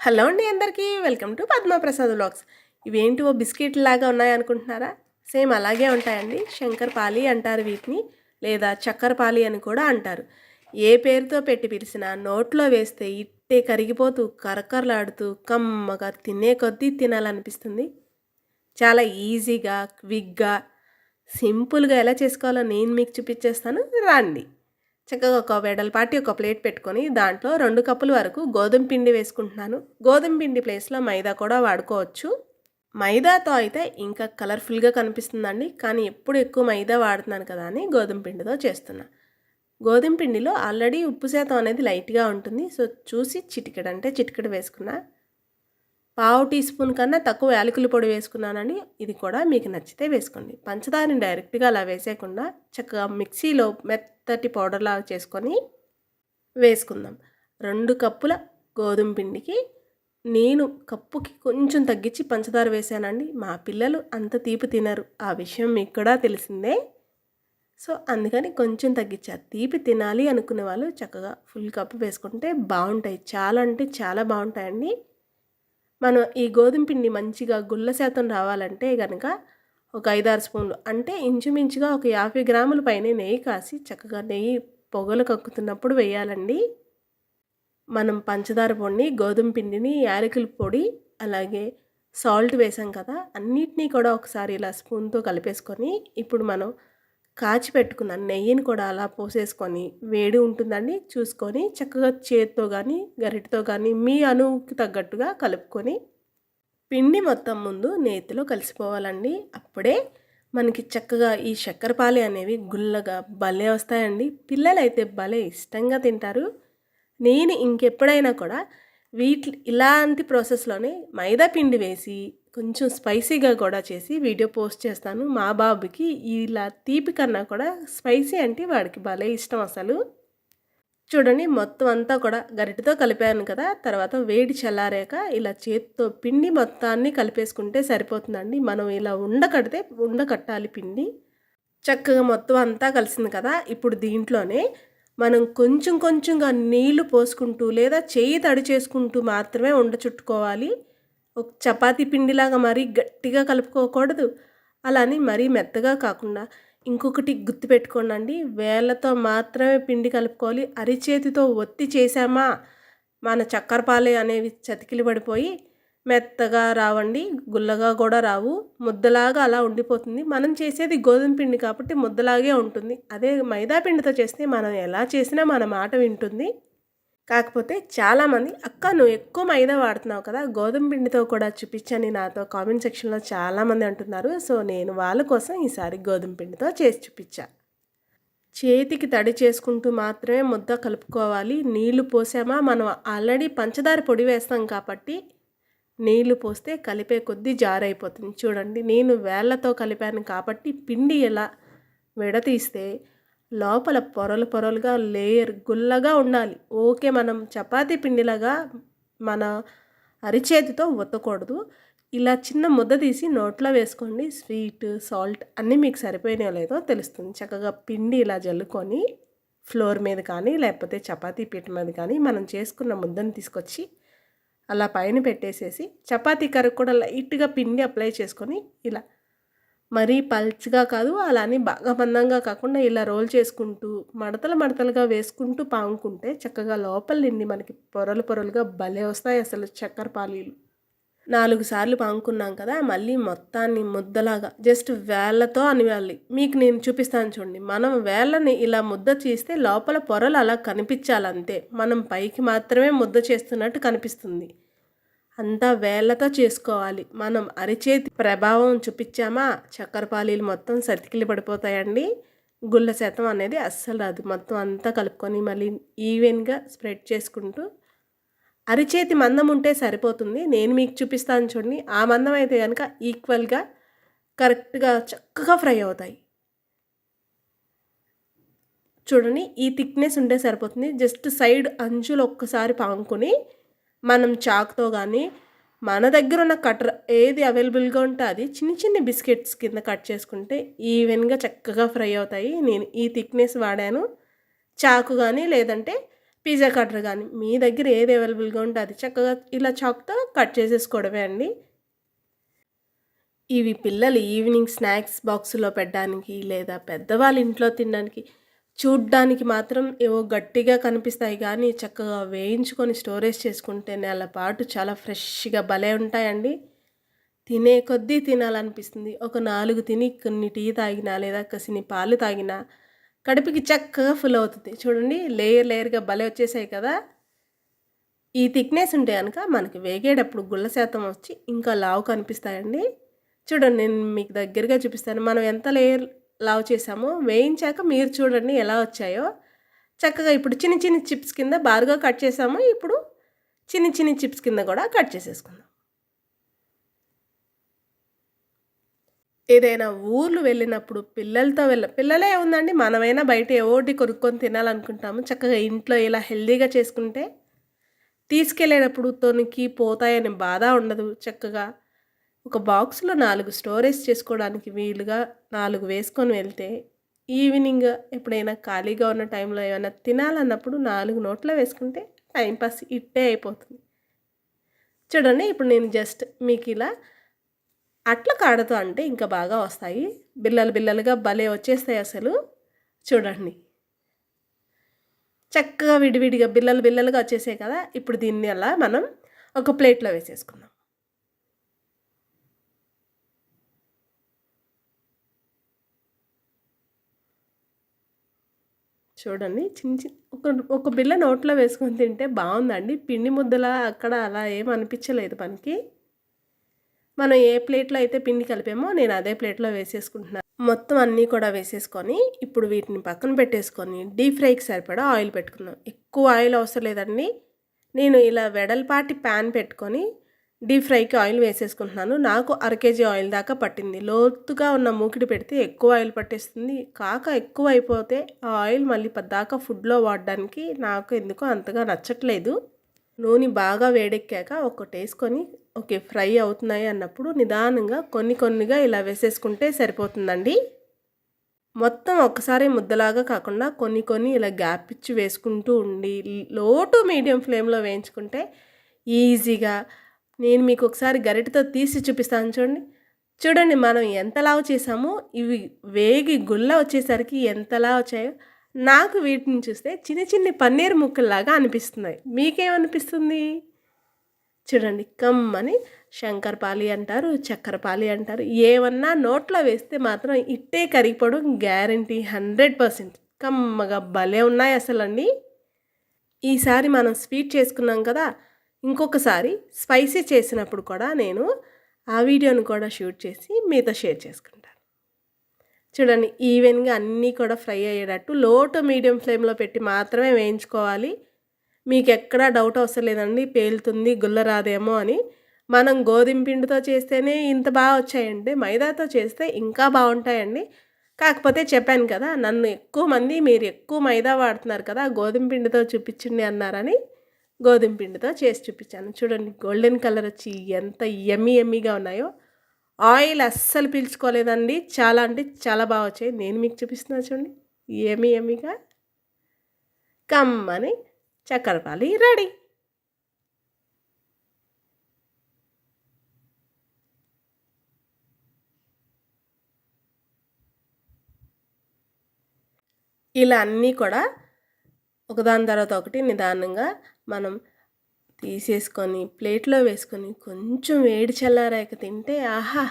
Hello అండి అందరికీ welcome to Padma Prasad vlogs. ఇవేంటి ఓ బిస్కెట్ లాగా ఉన్నాయి అనుకుంటున్నారా? సేమ్ అలాగే ఉంటాయండి. శంకర్ పాలి అంటారు వీటిని లేదా చక్కెరపాలి అని కూడా అంటారు. ఏ పేరుతో పెట్టి పిలిచినా నోట్లో వేస్తే ఇట్టే కరిగిపోతూ కరకరలాడుతూ కమ్మగా తినే కొద్దీ తినాలనిపిస్తుంది. చాలా ఈజీగా క్విక్గా సింపుల్గా ఎలా చేసుకోవాలో నేను మీకు చూపించేస్తాను. రండి. చక్కగా ఒక వెడల్పాటి ఒక ప్లేట్ పెట్టుకొని దాంట్లో రెండు కప్పుల వరకు గోధుమ పిండి వేసుకుంటున్నాను. గోధుమ పిండి ప్లేస్లో మైదా కూడా వాడుకోవచ్చు. మైదాతో అయితే ఇంకా కలర్ఫుల్గా కనిపిస్తుందండి. కానీ ఎప్పుడు ఎక్కువ మైదా వాడుతున్నాను కదా అని గోధుమ పిండితో చేస్తున్నా. గోధుమ పిండిలో ఆల్రెడీ ఉప్పు శాతం అనేది లైట్గా ఉంటుంది. సో చూసి చిటికెడు అంటే చిటికెడు వేసుకున్నా. పావు టీ స్పూన్ కన్నా తక్కువ యాలకుల పొడి వేసుకున్నానండి. ఇది కూడా మీకు నచ్చితే వేసుకోండి. పంచదారని డైరెక్ట్గా అలా వేసేయకుండా చక్కగా మిక్సీలో మెత్తటి పౌడర్ లాగా చేసుకొని వేసుకుందాం. రెండు కప్పుల గోధుమ పిండికి నేను కప్పుకి కొంచెం తగ్గించి పంచదార వేసానండి. మా పిల్లలు అంత తీపి తినరు. ఆ విషయం మీకు కూడా తెలిసిందే. సో అందుకని కొంచెం తగ్గించారు తీపి తినాలి అనుకునే వాళ్ళు చక్కగా ఫుల్ కప్పు వేసుకుంటే బాగుంటాయి. చాలా అంటే చాలా బాగుంటాయండి. మనం ఈ గోధుమ పిండి మంచిగా గుల్ల శాతం రావాలంటే కనుక ఒక ఐదారు స్పూన్లు. అంటే ఇంచుమించుగా ఒక యాభై గ్రాముల పైన నెయ్యి కాసి చక్కగా నెయ్యి పొగలు కక్కుతున్నప్పుడు వేయాలండి. మనం పంచదార పొడిని గోధుమ పిండిని యాలకుల పొడి అలాగే సాల్ట్ వేసాం కదా అన్నిటినీ కూడా ఒకసారి ఇలా స్పూన్తో కలిపేసుకొని ఇప్పుడు మనం కాచి పెట్టుకున్న నెయ్యిని కూడా అలా పోసేసుకొని వేడి ఉంటుందండి. చూసుకొని చక్కగా చేతితో కానీ గరిటతో కానీ మీ అణువుకి తగ్గట్టుగా కలుపుకొని పిండి మొత్తం ముందు నేతిలో కలిసిపోవాలండి. అప్పుడే మనకి చక్కగా ఈ చక్కెరపాలి అనేవి గుల్లగా భలే వస్తాయండి. పిల్లలైతే భలే ఇష్టంగా తింటారు. నేను ఇంకెప్పుడైనా కూడా వీటి ఇలాంటి ప్రాసెస్లోనే మైదా పిండి వేసి కొంచెం స్పైసీగా కూడా చేసి వీడియో పోస్ట్ చేస్తాను. మా బాబుకి ఇలా తీపి కన్నా కూడా స్పైసీ అంటే వాడికి భలే ఇష్టం అసలు. చూడండి మొత్తం అంతా కూడా గరిటతో కలిపాను కదా తర్వాత వేడి చల్లారాక ఇలా చేతితో పిండి మొత్తాన్ని కలిపేసుకుంటే సరిపోతుందండి. మనం ఇలా ఉండకడితే ఉండకట్టాలి పిండి. చక్కగా మొత్తం అంతా కలిసింది కదా ఇప్పుడు దీంట్లోనే మనం కొంచెం కొంచెంగా నీళ్ళు పోసుకుంటూ లేదా చేయి తడి చేసుకుంటూ మాత్రమే ఉండ చుట్టుకోవాలి. ఒక చపాతీ పిండిలాగా మరీ గట్టిగా కలుపుకోకూడదు. అలాని మరీ మెత్తగా కాకుండా ఇంకొకటి గుర్తుపెట్టుకోండి వేళ్ళతో మాత్రమే పిండి కలుపుకోవాలి. అరిచేతితో ఒత్తి చేసామా మన చక్కెరపాలే అనేవి చతికిలి పడిపోయి మెత్తగా రావండి. గుల్లగా కూడా రావు. ముద్దలాగా అలా ఉండిపోతుంది. మనం చేసేది గోధుమ పిండి కాబట్టి ముద్దలాగే ఉంటుంది. అదే మైదా పిండితో చేస్తే మనం ఎలా చేసినా మన మాట వింటుంది. కాకపోతే చాలామంది అక్క నువ్వు ఎక్కువ మైదా వాడుతున్నావు కదా గోధుమ పిండితో కూడా చూపించని నాతో కామెంట్ సెక్షన్లో చాలామంది అంటున్నారు సో నేను వాళ్ళ కోసం ఈసారి గోధుమ పిండితో చేసి చూపించా. చేతికి తడి చేసుకుంటూ మాత్రమే ముద్ద కలుపుకోవాలి. నీళ్ళు పోసామా? మనం ఆల్రెడీ పంచదార పొడి వేస్తాం కాబట్టి నీళ్ళు పోస్తే కలిపే కొద్దీ జారైపోతుంది. చూడండి నేను వేళ్ళతో కలిపాను కాబట్టి పిండి ఎలా విడతీస్తే లోపల పొరలు పొరలుగా లేయర్ గుల్లగా ఉండాలి. ఓకే మనం చపాతీ పిండిలాగా మన అరిచేతితో ఒత్తకూడదు. ఇలా చిన్న ముద్ద తీసి నోట్లో వేసుకోండి. స్వీట్ సాల్ట్ అన్నీ మీకు సరిపోయినాయో లేదో తెలుస్తుంది. చక్కగా పిండి ఇలా జల్లుకొని ఫ్లోర్ మీద కానీ లేకపోతే చపాతీ పీట మీద కానీ మనం చేసుకున్న ముద్దను తీసుకొచ్చి అలా పైన పెట్టేసేసి చపాతీ కర్రకు కూడా లైట్గా పిండి అప్లై చేసుకొని ఇలా మరీ పల్చగా కాదు అలా అని బాగా మందంగా కాకుండా ఇలా రోల్ చేసుకుంటూ మడతలు మడతలుగా వేసుకుంటూ పాముకుంటే చక్కగా లోపల నిండి మనకి పొరలు పొరలుగా భలే వస్తాయి అసలు చక్కెర పాలీలు నాలుగు సార్లు పాముకున్నాం కదా మళ్ళీ మొత్తాన్ని ముద్దలాగా జస్ట్ వేళ్ళతో అనివ్వాలి. మీకు నేను చూపిస్తాను చూడండి. మనం వేళ్ళని ఇలా ముద్ద చేస్తే లోపల పొరలు అలా కనిపించాలంతే. మనం పైకి మాత్రమే ముద్ద చేస్తున్నట్టు కనిపిస్తుంది. అంతా వేళ్ళతో చేసుకోవాలి. మనం అరిచేతి ప్రభావం చూపించామా? చక్కెరపాలీలు మొత్తం సతికిలి పడిపోతాయండి. గుళ్ళ శాతం అనేది అస్సలు రాదు. మొత్తం అంతా కలుపుకొని మళ్ళీ ఈవెన్గా స్ప్రెడ్ చేసుకుంటూ అరిచేతి మందం ఉంటే సరిపోతుంది. నేను మీకు చూపిస్తాను చూడండి. ఆ మందం అయితే కనుక ఈక్వల్గా కరెక్ట్గా చక్కగా ఫ్రై అవుతాయి. చూడండి. ఈ థిక్నెస్ ఉంటే సరిపోతుంది. జస్ట్ సైడ్ అంచులు ఒక్కసారి పాముకొని మనం చాక్తో కానీ మన దగ్గర ఉన్న కటర్ ఏది అవైలబుల్గా ఉంటే అది చిన్న చిన్న బిస్కెట్స్ కింద కట్ చేసుకుంటే ఈవెన్గా చక్కగా ఫ్రై అవుతాయి. నేను ఈ థిక్నెస్ వాడాను. చాకు కానీ లేదంటే పిజ్జా కటర్ కానీ మీ దగ్గర ఏది అవైలబుల్గా ఉంటే అది చక్కగా ఇలా చాక్తో కట్ చేసేసుకోవడమే అండి. ఇవి పిల్లలు ఈవినింగ్ స్నాక్స్ బాక్స్లో పెట్టడానికి లేదా పెద్దవాళ్ళ ఇంట్లో తినడానికి చూడ్డానికి మాత్రం ఏవో గట్టిగా కనిపిస్తాయి కానీ చక్కగా వేయించుకొని స్టోరేజ్ చేసుకుంటే నెల పాటు చాలా ఫ్రెష్గా భలే ఉంటాయండి. తినే కొద్దీ తినాలనిపిస్తుంది. ఒక నాలుగు తిని కొన్ని టీ తాగినా లేదా కసిని పాలు తాగినా కడుపుకి చక్కగా ఫుల్ అవుతుంది. చూడండి లేయర్ లేయర్గా భలే వచ్చేసాయి కదా. ఈ థిక్నెస్ ఉంటే కనుక మనకి వేగేటప్పుడు గుళ్ళ శాతం వచ్చి ఇంకా లావు కనిపిస్తాయండి. చూడండి నేను మీకు దగ్గరగా చూపిస్తాను. మనం ఎంత లేయర్ లావ్ చేసామో. వేయించాక మీరు చూడండి ఎలా వచ్చాయో. చక్కగా ఇప్పుడు చిన్న చిన్న చిప్స్ కింద బారుగా కట్ చేసాము. ఇప్పుడు చిన్న చిన్న చిప్స్ కింద కూడా కట్ చేసేసుకుందాం. ఏదైనా ఊర్లు వెళ్ళినప్పుడు పిల్లలతో వెళ్ళ పిల్లలే ఉందండి. మనమైనా బయట ఏవోటి కొనుక్కొని తినాలనుకుంటాము. చక్కగా ఇంట్లో ఇలా హెల్దీగా చేసుకుంటే తీసుకెళ్ళేటప్పుడు తొనికి పోతాయని బాధ ఉండదు చక్కగా. ఒక బాక్స్లో నాలుగు స్టోరేజ్ చేసుకోవడానికి వీలుగా నాలుగు వేసుకొని వెళ్తే ఈవినింగ్ ఎప్పుడైనా ఖాళీగా ఉన్న టైంలో ఏమైనా తినాలన్నప్పుడు నాలుగు నోట్లో వేసుకుంటే టైంపాస్ ఇట్టే అయిపోతుంది. చూడండి ఇప్పుడు నేను జస్ట్ మీకు ఇలా అట్ల కాడతో అంటే ఇంకా బాగా వస్తాయి. బిల్లలు బిల్లలుగా భలే వచ్చేస్తాయి అసలు. చూడండి. చక్కగా విడివిడిగా బిల్లలు బిల్లలుగా వచ్చేసాయి కదా. ఇప్పుడు దీన్ని అలా మనం ఒక ప్లేట్లో వేసేసుకుందాం. చూడండి. చిన్న చిన్న ఒక ఒక బిల్ల నోట్లో వేసుకొని తింటే బాగుందండి. పిండి ముద్దలా అక్కడ అలా ఏం అనిపించలేదు మనకి మనం ఏ ప్లేట్లో అయితే పిండి కలిపామో నేను అదే ప్లేట్లో వేసేసుకుంటున్నాను మొత్తం అన్నీ కూడా వేసేసుకొని ఇప్పుడు వీటిని పక్కన పెట్టేసుకొని డీప్ ఫ్రైకి సరిపడా ఆయిల్ పెట్టుకుందాం. ఎక్కువ ఆయిల్ అవసరం లేదండి. నేను ఇలా వెడల్పాటి ప్యాన్ పెట్టుకొని డీప్ ఫ్రైకి ఆయిల్ వేసేసుకుంటున్నాను. నాకు అర కేజీ ఆయిల్ దాకా పట్టింది. లోతుగా ఉన్న మూకిడి పెడితే ఎక్కువ ఆయిల్ పట్టేస్తుంది. కాక ఎక్కువ అయిపోతే ఆ ఆయిల్ మళ్ళీ పద్దాకా ఫుడ్లో వాడడానికి నాకు ఎందుకో అంతగా నచ్చట్లేదు. నూనె బాగా వేడెక్కాక ఒకటి వేసుకొని ఓకే ఫ్రై అవుతున్నాయి అన్నప్పుడు నిదానంగా కొన్ని కొన్నిగా ఇలా వేసేసుకుంటే సరిపోతుందండి. మొత్తం ఒకసారి ముద్దలాగా కాకుండా కొన్ని కొన్ని ఇలా గ్యాప్ ఇచ్చి వేసుకుంటూ ఉండి లో టు మీడియం ఫ్లేమ్లో వేయించుకుంటే ఈజీగా నేను మీకు ఒకసారి గరిటతో తీసి చూపిస్తాను చూడండి. చూడండి మనం ఎంతలావు చేసామో ఇవి వేగి గుల్ల వచ్చేసరికి ఎంతలా వచ్చాయో. నాకు వీటిని చూస్తే చిన్న చిన్న పన్నీర్ ముక్కల్లాగా అనిపిస్తున్నాయి. మీకేమనిపిస్తుంది? చూడండి కమ్మని శంకరపాలి అంటారు చక్కెరపాలి అంటారు. ఏమన్నా నోట్లో వేస్తే మాత్రం ఇట్టే కరిగిపోవడం గ్యారంటీ హండ్రెడ్ పర్సెంట్. కమ్మగా భలే ఉన్నాయి అసలండి. ఈసారి మనం స్వీట్ చేసుకున్నాం కదా ఇంకొకసారి స్పైసీ చేసినప్పుడు కూడా నేను ఆ వీడియోని కూడా షూట్ చేసి మీతో షేర్ చేసుకుంటాను. చూడండి ఈవెన్గా అన్నీ కూడా ఫ్రై అయ్యేటట్టు లో టు మీడియం ఫ్లేమ్లో పెట్టి మాత్రమే వేయించుకోవాలి. మీకు ఎక్కడా డౌట్ అవసరం లేదండి పేలుతుంది గుల్ల రాదేమో అని. మనం గోధుమ పిండితో చేస్తేనే ఇంత బాగా వచ్చాయండి మైదాతో చేస్తే ఇంకా బాగుంటాయండి. కాకపోతే చెప్పాను కదా నన్ను ఎక్కువ మంది మీరు ఎక్కువ మైదా వాడుతున్నారు కదా గోధుమ పిండితో చూపించండి అన్నారని. గోధుమ పిండితో చేసి చూపించాను. చూడండి గోల్డెన్ కలర్ వచ్చి ఎంత ఎమ్మి ఎమ్మిగా ఉన్నాయో. ఆయిల్ అస్సలు పీల్చుకోలేదండి. చాలా అంటే చాలా బాగా వచ్చాయి. నేను మీకు చూపిస్తున్నా చూడండి. ఏమి ఎమ్మిగా కమ్మని చక్కెరపాలి రెడీ. ఇలా అన్నీ కూడా ఒకదాని తర్వాత ఒకటి నిదానంగా మనం తీసేసుకొని ప్లేట్లో వేసుకొని కొంచెం వేడి చల్లారాక తింటే ఆహా!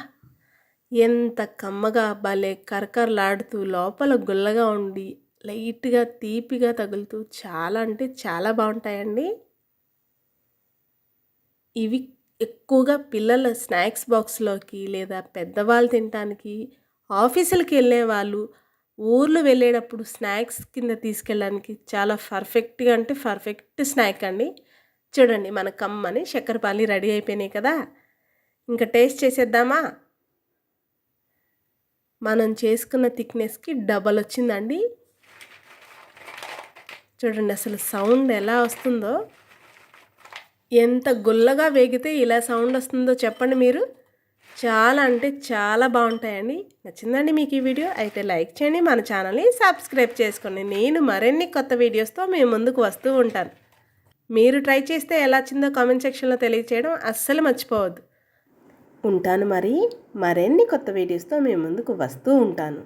ఎంత కమ్మగా భలే కరకరలాడుతూ లోపల గుల్లగా ఉండి లైట్గా తీపిగా తగులుతూ చాలా అంటే చాలా బాగుంటాయండి. ఇవి ఎక్కువగా పిల్లల స్నాక్స్ బాక్స్లోకి లేదా పెద్దవాళ్ళు తినటానికి ఆఫీసులకి వెళ్ళే వాళ్ళు ఊర్లు వెళ్ళేటప్పుడు స్నాక్స్ కింద తీసుకెళ్ళడానికి చాలా పర్ఫెక్ట్గా అంటే పర్ఫెక్ట్ స్నాక్ అండి. చూడండి మన కమ్మని చక్కెరపాలి రెడీ అయిపోయినాయి కదా. ఇంకా టేస్ట్ చేసేద్దామా? మనం చేసుకున్న థిక్నెస్కి డబల్ వచ్చిందండి. చూడండి అసలు సౌండ్ ఎలా వస్తుందో. ఎంత గుల్లగా వేగితే ఇలా సౌండ్ వస్తుందో చెప్పండి మీరు. చాలా అంటే చాలా బాగుంటాయండి. నచ్చిందండి మీకు ఈ వీడియో అయితే లైక్ చేయండి మన ఛానల్ని సబ్స్క్రైబ్ చేసుకోండి. నేను మరిన్ని కొత్త వీడియోస్తో మీ ముందుకు వస్తూ ఉంటాను. మీరు ట్రై చేస్తే ఎలా వచ్చిందో కామెంట్ సెక్షన్లో తెలియచేయడం అస్సలు మర్చిపోవద్దు. ఉంటాను మరి మరిన్ని కొత్త వీడియోస్తో మీ ముందుకు వస్తూ ఉంటాను.